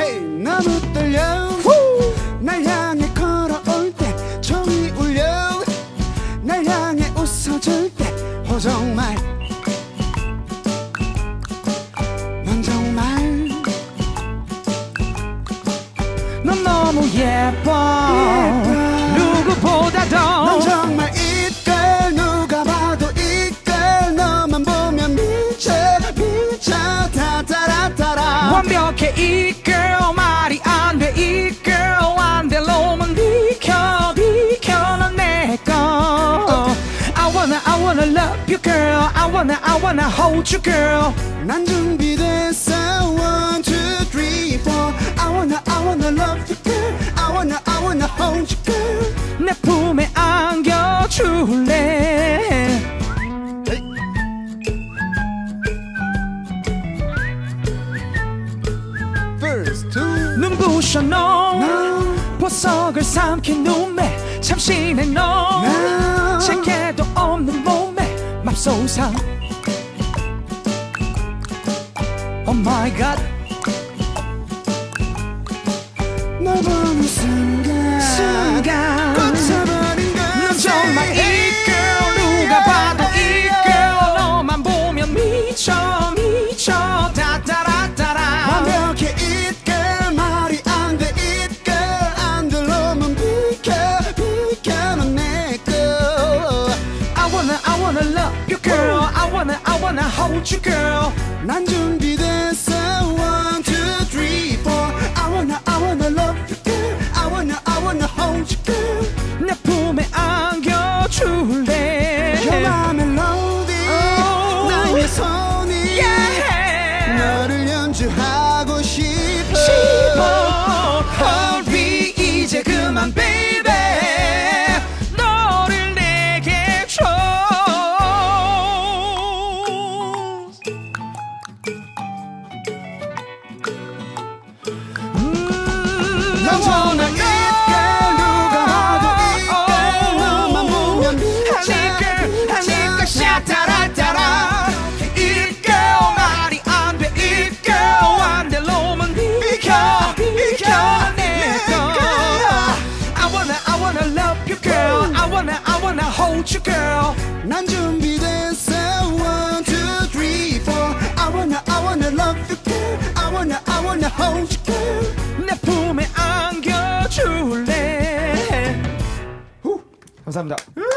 Hey 너무 떨려? 날 향해 걸어올 때 종이 울려. 날 향해 웃어줄 때 어, 호정말. 넌 정말. 넌 너무 예뻐, 예뻐. 누구보다도 넌 정말 완벽해 이 girl 말이 안 돼 이 girl 안돼 로만 비켜 비켜 넌내 거 I wanna I wanna love you girl I wanna I wanna hold you girl 난 준비됐어 one two 부셔 너 now 보석을 삼킨 눈매 참신해 너. Now 제게도 없는 몸에 맙소사. Oh my god. 널 보는 순간 hold you girl 난 준비됐어 one two three four I wanna I wanna love you girl I wanna I wanna hold you girl 내 품에 안겨줄래 You're my melody Oh. 나의 손이 yeah. 너를 연주하 감사합니다.